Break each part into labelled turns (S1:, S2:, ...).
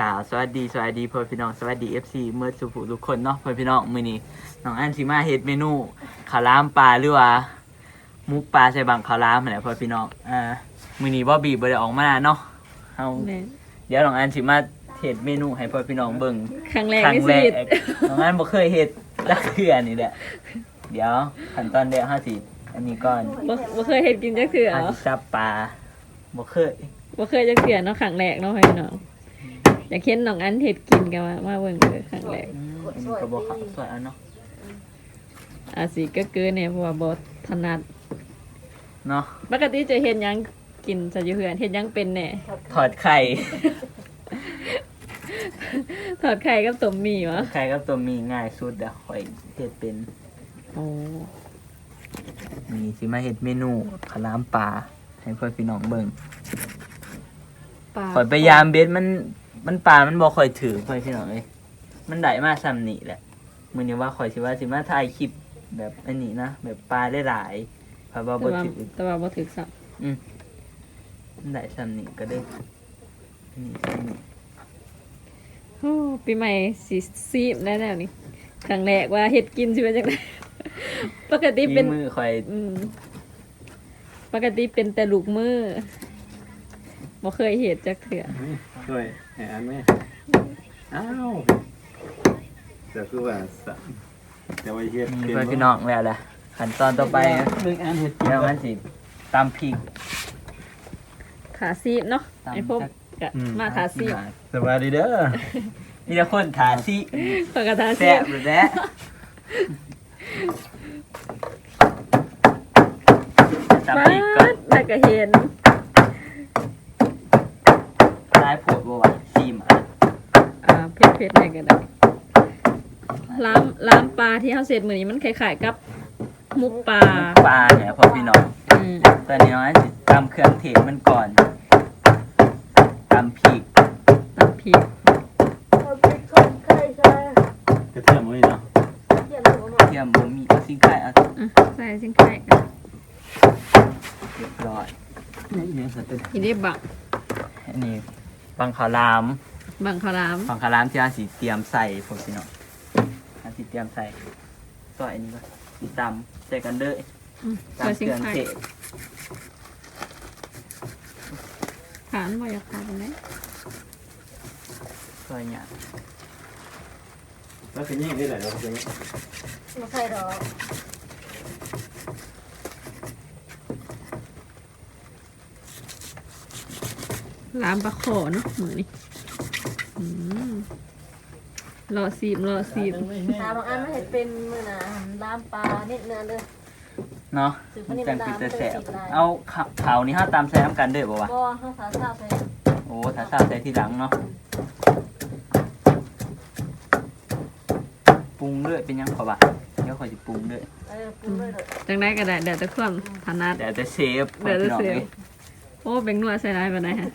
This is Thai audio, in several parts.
S1: กล่าวสวัสดีสวัสดีเพื่อนพี่น้องสวัสดี FC เมื่อสุภูทุกคนเนาะเพื่อนพี่น้องมื้อนี้น้องอันสิมาเฮ็ดเมนูข้าวหลามปลาหรือว่าหมุกปลาใส่บังข้าวหลามนั่นแหละเพื่อนพี่น้องอ่ามื้อนี้บ่บีบ่ได้ออกมาเนาะเฮา
S2: แม่น
S1: เดี๋ยวน้องอันสิมาเฮ็ดเมนูให้เพื่อนพี่น้องเบิ่ง
S2: ครั้งแรก
S1: ครั้
S2: ใน
S1: ง
S2: ชี
S1: แรก
S2: วิต
S1: น้องอันบ่เคยเฮ็ดจักเทื่อนี่แหละเดี๋ยวขั้นตอนแรกเฮาสิอันนี้ก่อน
S2: บ่บ่เคยเห็นกินจักเทื่อ
S1: เฮาสิจับปลาบ่เคย
S2: บ่เคยจักเทื่อเนาะครั้งแรกเนาะพี่น้อง อยากเห็นน้องอันเฮ็ดกินกันมามาเบิ่งเลยครั้งแรก
S1: อืมอันนี้ก็บ่เข้าสวยเอะเนาะ
S2: อาจสิก็เกินเนี่ยเพราะว่าบ่ถนัด
S1: เนาะ
S2: ปกติจะเฮ็ดหยังกินซะอยู่เฮือนเฮ็ดหยังเป็นแน่
S1: ถอดไข่
S2: ทอดไข่กับต้มหมี่วะ
S1: ไข่กับตัวมีง่ายสุดอะข่อยเฮ็ดเป็น
S2: โอ้
S1: มีสิมาเฮ็ดเมนูขาวหลามปลาให้เพื่อนพี่น้องเบิ่ง
S2: ปลา
S1: ข่อยพยายามเบ็ดมัน มันปลามันบ่ค่อยถือเพื่อนพี่น้องเอ้ยมันได้มาซ้ำนี่แหละมื้อนี้ว่าข่อยสิว่าสิมาถ่ายคลิปแบบอันนี้นะแบบปลาหลายๆเพราะว่า
S2: แต่
S1: บ่
S2: ว่า
S1: ถือ
S2: แต่ว่าบ่ถึกสับ
S1: มันได้ซ้ำนี่ก็ได้อันนี้ซ้ำนี่
S2: โอ้ปีใหม่สิซีบได้แล้วนี่ครั้งแรกว่าเฮ็ดกินสิว่าจังไดปกติ
S1: ฝี
S2: เป็น
S1: มือข่อย
S2: อืมปกติเป็นแต่ลูกมือบ่เคยเห็ดจักเถื่อ
S3: ช่วยแหนไหมอ้าวจะคือว่าสามจะไว้เฮ็ด
S1: มีเพื่อนพี่น้องแล้วล่ะขั้นตอนต่อไปนะ
S3: เรื่องอันเฮ็ด
S1: เดี๋ยวมันสิตำพริก
S2: ขาซีบเนาะ
S1: ตาม
S2: ไอ้พวก
S1: จัก
S2: กะมาขาซีบ
S3: สวัสดีเด้อ
S1: มีแต่คนขาซี
S2: ปกติซี
S1: แซ่
S2: บบ
S1: หรือแซ่ตำ
S2: มา
S1: พริกก่อน
S2: แต่ก็เห็น
S1: ร้ายผดบัวะซีมอะ
S2: อ่า เผ็ดเผ็ดๆหน่อยก็ได้ล้ามล้ามปลาที่เฮาเสร็จมื้อนี้มันคล้ายๆกับมุกปลา
S1: ปลาเนี่ยพอพี่น้อง
S2: อืม
S1: ตอนนี้น้อยสิตำเครื่องเทศมันก่อนตำพริก
S2: น้ำพริก
S3: กระเทียมไว้เนาะ
S1: เทียมบ่มีเอาซิงไก่เอา
S2: อะใส่ซิ่งไข่กัน
S1: เรียบร้อย
S3: นี่ยังสัตว์
S2: ทีนี้บัก
S1: อันนี้บังขาวหลาม
S2: บังข้าวหลาม
S1: บังขาวหลามที่อาสีเตรียมใส่พวกพี่น้องอาสีเตรียมใส่ซอยอันนี้ก็สีตำใส่กันเด้อ
S2: อืม
S1: ตาม
S2: ใส่
S1: เค
S2: ซิ่ง
S1: รื่อง
S2: ไข่
S1: เทศ
S2: ฐานบ่อยากทานไหม
S1: ซอยเนี่ย
S3: แล้วคือยิ่งได้หลายเราเป็น
S4: ไม่ใช่หรอก
S2: ลามปลาขอเนาะมื้อนี้อืม รอซีบรอซีบ
S4: ตาบางอันไม่เห็นเป็นมือนะล้ามปลาเน็ดเนื้อเลย
S1: เนาะ
S4: ซื้อ
S1: มัน
S4: นี่
S1: จัง
S4: มัน
S1: ปิด
S4: ดำ
S1: แต่แสบ
S4: เป็นสีลาย
S1: เอาขาขาวนี่ห้าตามใส่น้ำกันเด้อบ่วะ
S4: บ่ข้าวสารข้าวใส่
S1: โอ้ถ้าทราบใส่ทีหลังเนาะปรุงด้วยเป็นยังขอบ่ะเดี๋ยวขอยจะปรุงด้วย
S4: เออปรุงด้วยเถอะ
S2: จังได้ก็ได้เดี๋ยวแต่ความถนัด
S1: เดี๋ยวจะเชฟ
S2: เดี๋ยวจะเชฟ
S1: พี่น้องอ้ย
S2: โอ้เป็นนัวใส่ได้ปะนะฮะ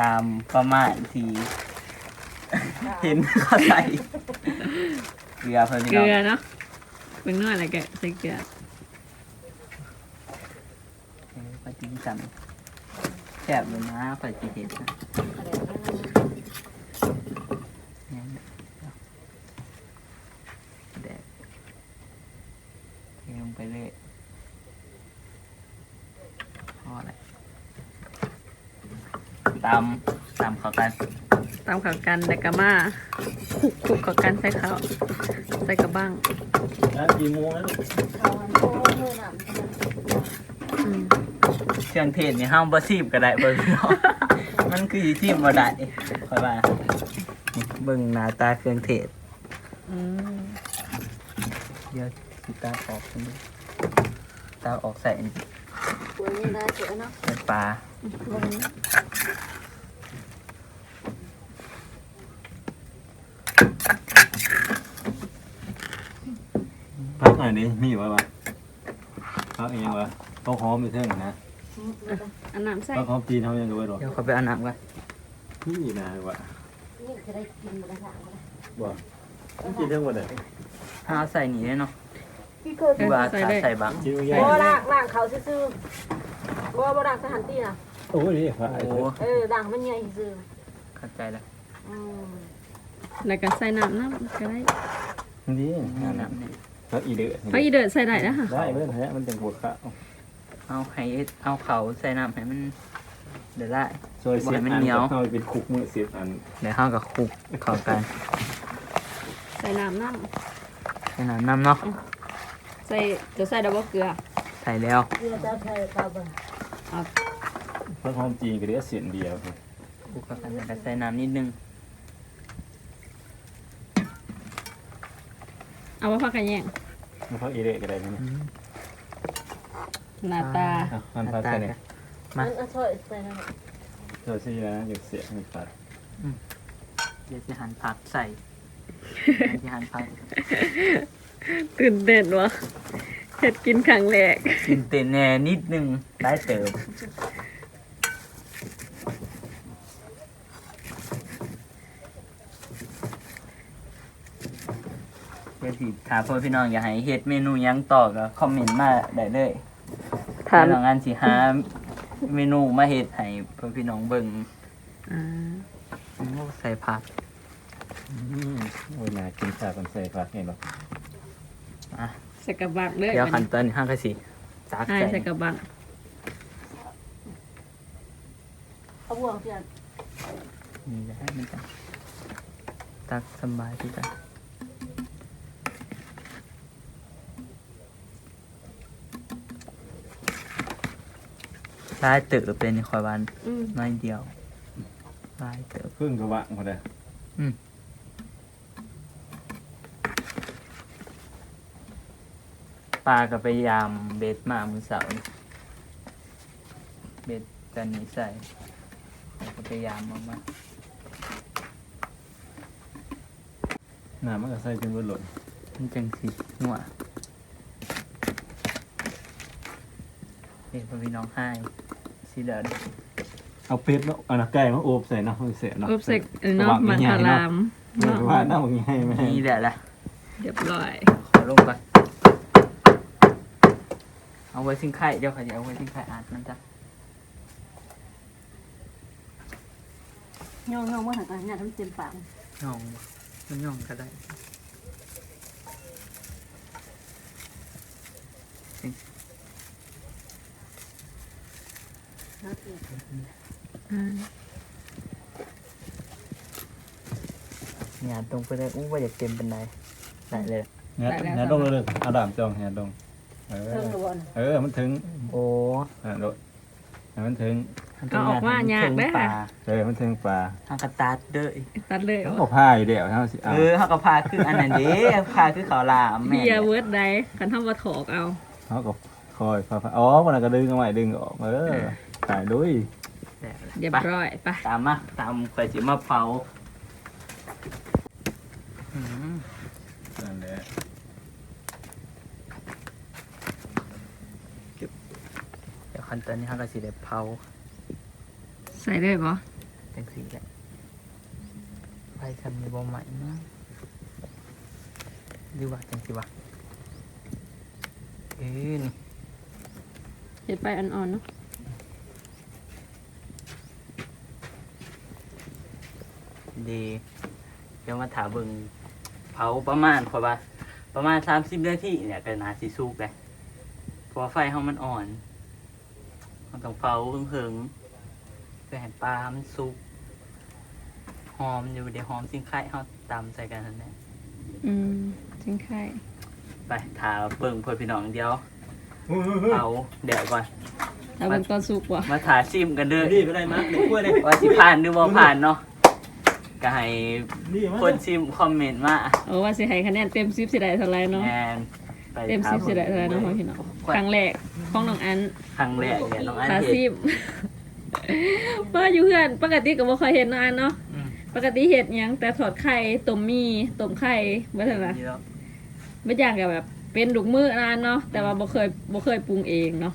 S1: ตามประมาณที่ เห็นเขาใส่เกลือเพิ่มพี่
S2: เก
S1: น้
S2: ลื
S1: อง
S2: อเนาะเป็นนัวอะไรก็ใส่เกลือ
S1: เออปฏิสัมแซ่บเลยนะปฏิเห็นนะเนี่ยแดดเทลงไปเลยพอแล้วตำตำเข้ากัน
S2: ตามข่าวกันแต่กะมาคลุกคลุกข่าวกันใส่ข้าวใส่กระบ้าง
S3: แล้วกี่โมงแล้ว
S4: เอาอันโอ้เมื่อหนำ
S2: อืม
S1: เครื่องเทศนี่ห้ามบ่ซีมก็ได้เบิ่งพี่น้องมันคือสิซีมบ่ได้ค่อยว่าเบิ่งหน้าตาเครื่องเทศ
S2: อืม
S1: เดี๋ยวสิตาออกกันดูตาออกใส่นี่
S4: ตัวนี้ได้เสือเนาะ
S1: เป็นปลา
S2: ลง
S3: พักห น่อยดิมีอยู่วะวะพักเองวะต้องหอมไปเท่านะ
S2: อันน้ำใส่
S3: พักหอมจีนเขายังรู้หรอ
S1: เดี๋ยวเขาไปเอาน้ำก่อน
S3: นี่นะวะ
S4: นี่จะได้กินหมดแล้วค่ะ
S3: บ่จีนทั้งหมดเลย
S1: ถ้าเอาใส่นี่ได้เนาะ
S4: พี่เคย
S1: หรือว่าถ้าใส่บาง
S3: จีน
S4: บ่
S3: ใหญ่
S4: ล่างล่างเขาซื่อๆบ่บ่ล่างสถานที่นะ
S3: โอ้ยนี่ว่า
S1: โอ้
S4: เออด่างมันใหญ่ซื่อ
S1: เข้าใจแล้ว
S4: อืม
S2: แล้วก็ใส่น้ำน้ำก็ได้
S3: นี่
S1: นี่น้ำนี่
S3: แล้วอีเดือ
S2: ไปอีเดินใส่ได้นะค่ะ
S3: ได้เพื่อนฮะมันจะปวดขา
S1: เอาให้เอาเขาใส่น้ำให้มันเดี๋ยวได้
S3: ซอยเสียบ
S1: บ่ให้มัน
S3: อัน
S1: เหนียว
S3: เข้าไปเป็นคุกมือเสียบอัน
S1: เดี๋ยวเข้ากับคลุกเข้ากัน
S2: ใส่น้ำน้
S1: ใส่น้ำน้ำเนาะำ
S2: ใส่จะใส่ดับเบิลเกลือ
S1: ใส่แล้ว
S4: เพื่อจะใช้กับ
S2: เอา
S3: เพราะความจริงก็เหลือเสียนเดียวครับ
S1: คลุกเข้ากันแล้วก็ใส่น้ำนิดนึง
S2: เอาไว้พักกันแย่ง
S3: แล้วเขาอีเดือก็ได้นะ
S2: หน้าตา
S3: อะมันพัดไปเนี่ย
S1: มา
S4: มันเอาช่วยใส่นั่น
S3: ซอยซี่นะอยู่เสียมีปัด
S1: เดี๋ยวจะหั่นผักใส่เดี๋ยวจะหั่นผัก
S2: ตื่นเต้นวะเห็ดกินครั้งแรก
S1: กินเต้นแน่นิดนึงได้เติม เดี๋ยวสิถามพ่อพี่น้องอยากให้เฮ็ดเมนูหยังต่อก็คอมเมนต์มาได้เลย
S2: ถาม
S1: ทางงานสิหาเมนูมาเฮ็ดให้พ่อพี่น้องเบิ่ง
S2: อ่า
S1: โอ้ใส่ผัก
S3: อืมโอ้ยน่ากินชากันใส่ผักเห็นหรอ
S1: อะ
S2: ใส่กระบักเลย
S1: เดี๋ยวขั้นตอนนี้ห้างก็สิตัก
S2: ใช่
S1: ใส่
S2: ใส่กระบัก
S4: เอาบ่วงเสียบ
S1: นี่จะให้มันจังตักสบายที่จะ ลายเติบเป็นคอยวัน
S2: อืม
S1: น้อยเดียวลายเติบ
S3: ครึ่งกระวะหมดเลย
S1: ปลาก็ไปยามเบ็ดมามือเสาร์นี่เบ็ดกันนี้ใส่แล้วก็ไปยามมามา
S3: หน้ามันก็ใส่จนบนหล่น
S1: มันจังสิหัวเด็กพี่น้องให้ สีเหลือง
S3: เอาเป็ดแล้วเอาหนักไก่มาโอบใส่เนาะมันเสียเนาะ
S2: อบใส่เออเนาะมันคาราม
S3: เนาะว่าหน้ามันง่ายไหม
S1: นี่แหละละ
S2: เรียบร้อย
S1: ขอลงก่อน เอาไว้ซิ่งไข่เดี๋ยวขอจะเอาไว้ซิ่งไข่อาดมันจะ
S4: ย่องๆว่าหันกันเนี่ยทำเต็มปาก
S1: ย่องมันย่องก็ได้
S4: นะเสียบ
S2: อ่า
S1: เนี่ยตรงไปเลยอู้ว่าอยากเต็มเป็นไรได้เลย
S3: เนี่ยเนี่ยดงเลยเอาดามจองเนี่ยดงเอ
S4: เพิ่ม
S3: อ
S4: ตัวน่ะ
S3: เออ มันถึง
S1: โอ้
S3: อะโดดให้มันถึง
S2: ก็ออกมายากได้อ
S1: ปลา
S2: ค่ะ
S3: เออ มันถึงปลา
S1: ทางกระตัดเด้อ
S2: ตัดเลย
S3: เขาบอกผ้าอยู่เดียวเขาสิเอา
S1: เออเขาก็พาคืออันนั้นเด้พาคือเขาวหลามแม่
S2: เบียร์เวิร์ดได้คันทำมาถอกเอา
S3: เขาก็คอยพาอ๋อวันนั้นก็ดึงเอาไว้ดึงออกเออ ถ่ายด้วย
S2: เรียบร้อยไป
S1: ตามมาตามไปจิมาเผาอืม
S3: นั่นแหละ
S1: เดี๋ยวขั้นตอนนี้เขาก็สิได้เผา
S2: ใส่เลยปะ
S1: จังสีแหละไฟทำมีบ่ใหม่นะดีว่าจังสิวะเอ้ยนี่
S2: เห็ดไปอ่อนๆเนาะ
S1: ดีเดี๋ยวมาถามเบิ่งเผาประมาณขอยว่าประมาณสามสิบนาทีเนี่ยก็นาสิสุกเลยเพราะว่าไฟเขามันอ่อนมันต้องเผาเพิ่งๆเพื่อให้ปลามันสุกหอมอยู่เดี๋ยวหอมสิ่งไข่เขาตำใส่กันนั่นแหละ
S2: อืมจิ้งไข่
S1: ไปถาเบิ่งเพื่อพี่น้องเดียวเอาเดี๋ยวก่อน
S2: แต่เป็นตอนสุกว่ะ
S1: มาถาซิมกันเด้อ
S3: นี่ก็ได้มั้ยเด็กกล้วยเลย
S1: ว่าสิผ่านหรือบ่ผ่านเนาะ ก็ให้
S3: นี่มั้
S1: คนซิมคอมเมนต์มา
S2: โอ้ว่าสิให้คะแนนเต็มสิบสิได้เท่าไหรเนาะ
S1: แอนไป
S2: เต็ม
S1: ถา
S2: สิบสิได้
S1: บิ่
S2: เท่าไหรเนาะพี่น้องครั้งแรกของน้องอัน
S1: ครั้งแรกเนี่ยน้องอัน
S2: ขา
S1: เห็
S2: ซิ
S1: น
S2: บเมื่ออยู่เพื่อนปกติก็บ่ค่อยเห็นน้องอันเนาะ
S1: อืม
S2: ปกติเห็ดหยังแต่ถอดไข่ต้มมีต้มไข่บ่เท่าไหร่
S1: นี่แล้ว
S2: ไม่อย่างกับแบบเป็นลูกมือนานเนาะแต่ว่าบ่เคยบ่เคยปรุงเองเนาะ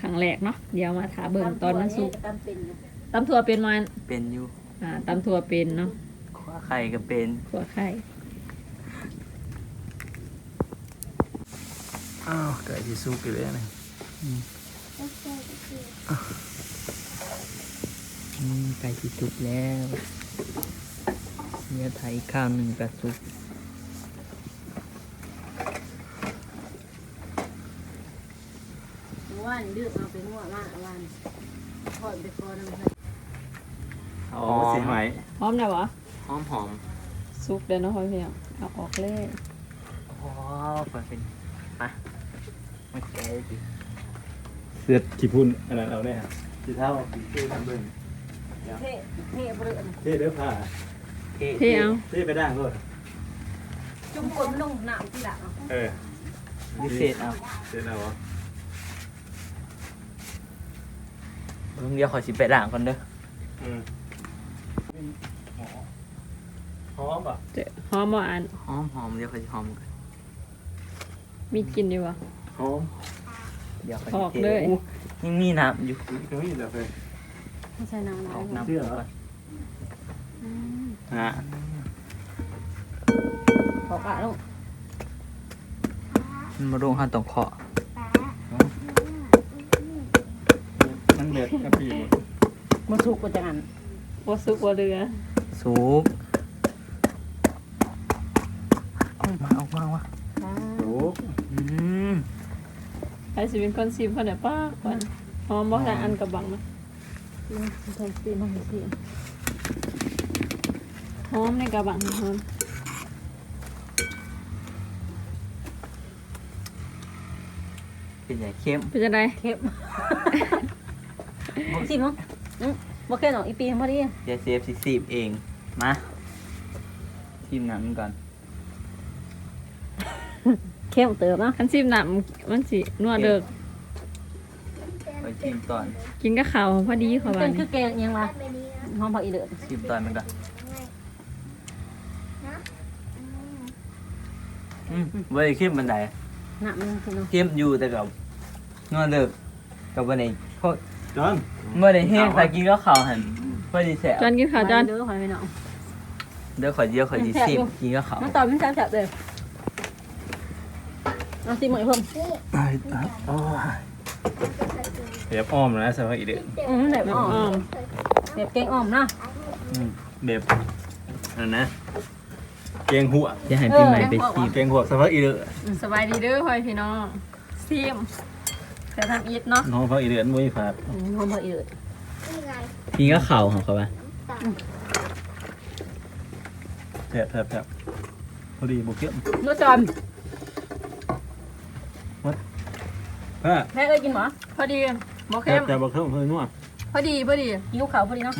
S2: ครั้งแรกเนาะเดี๋ยวมาถาเบิ่งตอนมันสุก
S4: ตำเป็นอยู่
S2: ตำถั่วเป็นมัน
S1: เป็นอยู่
S2: อ่าตำถั่วเป็นเนาะ
S1: ขวาไข่ก็เป็น
S2: ถั่วไข่
S3: อ้าวไก่ที่ซุกอยู่เลยนะ
S1: อืมไก่ที่สุกแล้วเนื้อไทยข้าวหนึ่งกระสุก
S4: ว่านดื้อเอาไปนวดว่านว่านถอดไปก่อนนะ
S3: อ๋อเสียงไหม
S2: พร้อมแล้ววะ
S1: หอมหอม
S2: ซุกเดี๋ยวเนาะพ่อพี่น้องเอาออกเลย
S1: อ๋อเปิดเป็นมามาแกะดิ
S3: เสือขี้พุ่นอันนั้นเอาได้ฮะขี้เท้าขี้เท้าทำเบิ่ง
S4: เท่เท่เบลือ
S3: เท่เด้อผ้า
S1: เท่
S2: เที่ยว
S3: เท่ไปด่างด้วย
S4: จุ่มกลมลงหนามที่หลัง
S3: เออ
S1: พิเศษเอา
S3: เท่เอาวะ
S1: ลุงเดียวขอสิไปด่างก่อนเด้อ
S3: อืมหอมป่ะ
S2: เจอหอมบ่อัน
S1: หอมหอมเดี๋ยวขอสิหอมก่อน
S2: มีกินดีวะ
S3: หอม
S1: เดี๋ยวขอ
S2: ออก
S1: สิท
S2: เลย
S1: อู้ยังมีน้ำอยู่
S3: ก็มีแต่เพื่อน
S4: ไม่ใช่น้ำ
S1: ออกน้ำ
S3: เชื่อ
S1: ก่อน
S3: ฮะ
S4: ขอกะลูก
S1: มันมาลงห้าตรงเคาะ
S3: มันเด็ดกะปิหมด
S4: มาสุกกว่าจังอัน
S2: บ่ซุกบ่เรือ
S1: สุกเอามาเอามาเอามา
S3: โอ้
S1: อืม
S2: ใครสิเป็นคนซิมคนไหนป้าก่อนหอมบ่ทางอันกับบังนะ
S4: แทนซีมันซี
S2: หอมในกระบังหอม
S1: เป็นใหญ่เข้ม
S2: เป็นจังได
S4: เข้มซีมั้ง บ่แค่หนออีปีพอดี
S1: เดี๋ยวเซฟสิสีบเองมาทีมน้ำก่อน
S4: เข้มเติมนะ
S2: คันซิมน่ะมันสินัวเด้อ
S1: ไปทีมก่อน
S2: กินกับข้าวพอดีเขา
S4: เป็
S2: ว่าน
S4: คือแกงยังวะหอมผักอีเดือด
S1: ทีมตอนมันก่อนอืมไว้เข้มบันได
S4: น้ำมันคือเนาะ
S1: เข้มอยู่แต่กับนอนเด็กกับวันนี้เพราะ
S3: จอน
S1: เมื่อได้แห้งใครกินก็ข่าวหันพอดีแสบ
S2: จอนกินข้าวจอน
S4: เด้อหอยไปเนาะ
S1: เดี๋ยวขอเดียวขอดีสิบกินก็ข่าว
S4: มันตอนมันแซ่บๆเลยเอาซีเหมือนเพิ่ม
S3: โอ้ยเดี๋ยวอ้อมนะสำหรับอีเด็ก
S4: อืมแบบอ้อมแบบแกงอ้อมนะ
S3: แบบอันนะเกงหัว
S1: จะให้พี่ใหม่ไปทีม
S3: เกงหัวสำหรับอีเด็ก
S2: สบายดีเด้อพ่อพี่น้องซิม แต่ทำอีทเนาะ
S3: น้องเขาอีเด็กมุ้ยฝาด
S4: อืมหอมผักอีเดือด
S1: กินก็ข่าวของเขาปะ
S3: แทบแทบแทบพอดีบุกเยี่ยม
S4: นัวจอม
S3: ป้า
S4: แม่เอ้ยกินหรอ
S2: พอดีบ่
S3: แท
S2: เข้
S3: บ
S2: ม
S3: แต่บอกเขาเพิ่งนัว
S2: พอดีพอดี
S4: กินลูกเขาพอดีเนาะ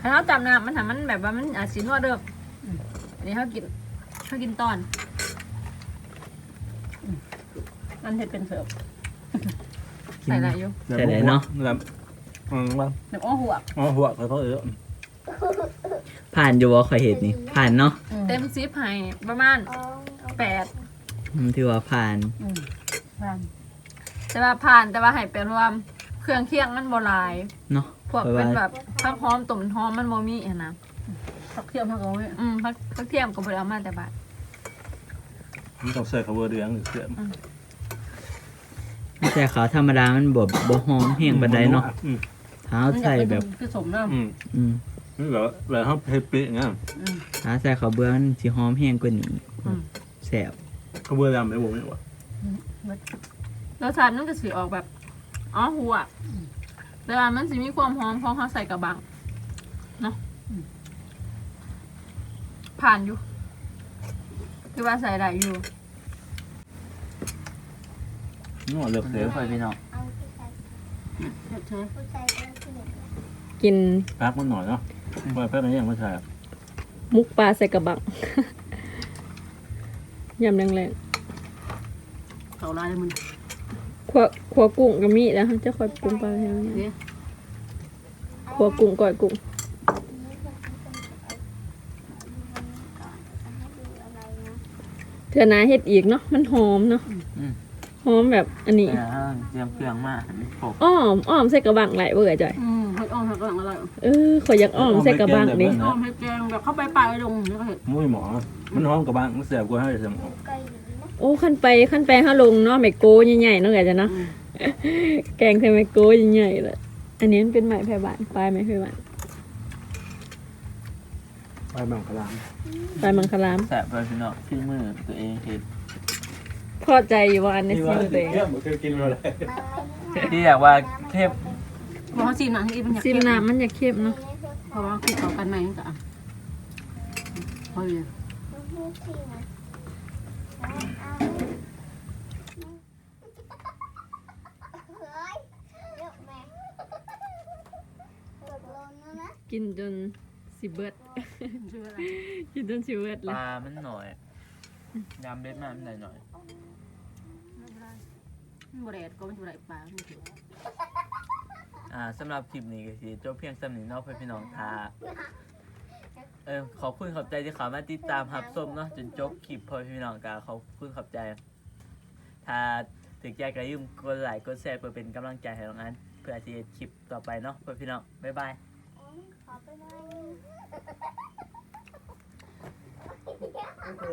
S2: ถ้าเราจำนะมันทำมันแบบว่ามันอาจสินัวเด้อออันนี้เขากินเขากินตอน
S4: อันเห็ดเป็นเสิร์ฟ
S2: ใส่อะไรอยู่
S1: ใส่ไหนเนาะ
S3: แบบอืมบ้าง
S4: แบบอ้อหัว
S3: อ๋อหัวเขาเขาเออ
S1: ผ่านอยู่ว่าขอยเห็ดนี่ ผ่านเนาะ
S2: เต็มซิปให้ประมาณแปด
S1: อืมถือว่าผ่าน
S4: อืมผ่าน
S2: แต่ว่าผ่านแต่ว่าให้เป็นรวมเครื่องเคียงมันบ่หลาย
S1: เนาะ
S2: พวก
S1: เพราะ
S2: เป็น
S1: ว่า
S2: แบบผักหอมตุ่มหอมมันบ่มีอะนะ
S4: ผักเทียมผักเอาไว้
S2: อืมผักผักเทียมก็บ่ได้เอามาแต่บาท
S3: มันต้องใส่ขาวเบอร์เดืองหรือเสื่อ ม
S1: ไม่ใช่ขาวธรรมดามันบบบ่หอมแห้งบันไดเนาะ
S3: อืม
S1: เท้าใส่แบบ
S4: คือสมน้
S3: อืม
S1: อืม
S3: นี่แบบแบบเขาเฮปปี้อย่างเงี้ยำ
S4: อืม
S1: เท้าใส่ขาวเบื้องมันสิหอมแห้งกว่านี้แสบ
S3: ขาวเบอร์ดำไม่บอกไม่บอก
S2: รสชาติมันก็สิออกแบบอ๋อหัวแต่ว่ามันสิมีความหอมเพราะเขาใส่กระบังเนาะผ่านอยู่คือว่าใส่ได้อยู่
S3: นี่หมดเลือก
S1: เสีย
S3: ยว
S1: ค่อยพี่น้อง
S4: เผ็ดเชย
S2: กิน
S3: พักมันหน่อยเนาะว่าแป๊บนึงยังไม่ใช่
S2: มุกปลาใส่กระบังยำแรงๆ
S4: เขาลายเลยมึง
S2: ขวขวกุ้งก็มีแล้วจะคอยปรุงปลาให้
S4: เนี่
S2: เนี่ยขวกุ้งก่อยกุ้งเถื่อนาเฮ็ดอีกเนาะมันหอมเนาะ หอมแบบอันนี้
S1: เดี๋ยวเตรียมเครื่องมาให้มันครบ
S2: อ้อมอ้อมใส่กระบังไหลเบื่อจ่อย
S4: อืมเผ็ดอ้อมเผ็ดกำลังอร่อย
S2: เออขอยอยากอ้อมใส่กระบังดิ
S4: อ้อมเผ็ดแกงแบบเข้าไปปลายลงแล้วก็เห็ด
S3: มุ้ยหมอ มันหอมกับบ้างมันเสียบกว่าให้สมอง
S2: โอ้ขั้นไปขั้นไปห้าลงเนาะไมโก้ใหญ่ๆเนาะไงจ้ะเนาะแกงใส่ไมโก้ใหญ่ๆเลยอันนี้มันเป็นไม้ไผ่บานปลายไม้ไผ่บาน
S3: ไปบังคลาม
S2: ไปมังคลาม
S1: แสบพ่อพี่น้องที่มือตัวเองเห็ด
S2: พอใจอยู่ว่าอันนี้ซิมตัวเอง
S3: เรื่องมันคือกินอะไร
S1: ที่อยากว่าเทพ
S5: บอกว่าซีมหนังที่มันอยาก
S2: ซิม
S5: เข้ม
S2: น้ำมันอยากเข้มเนาะ
S5: เพราะว่าคือเขากันไหมก็อะพอดี
S2: กินจนสิเบิด
S5: ชื่ออะไร
S2: กินจนสิเบิด
S1: ป
S2: เลย
S1: ลามันหน่อย ยำเบ็ดมามันหน่อยหน่อย
S5: มันบริเวณก็มันบริเวณปลาไม่ถือ
S1: อ่าสำหรับคลิปนี้ก็สิจบเพียงสำนี้เนาะเพื่อนพี่น้องทาเออขอบคุณขอบใจที่เขามาติดตามรับชมเนาะจนจบคลิปเพื่อนพี่น้องกาขอบคุณขอบใจถ้าถึงใจก็ยืมกดไลค์กดแชร์เพื่อเป็นกำลังใจให้น้องอันเพื่อที่จะคลิปต่อไปเนาะเพื่อนพี่น้องบ๊ายบาย
S4: ขอไปหน่อย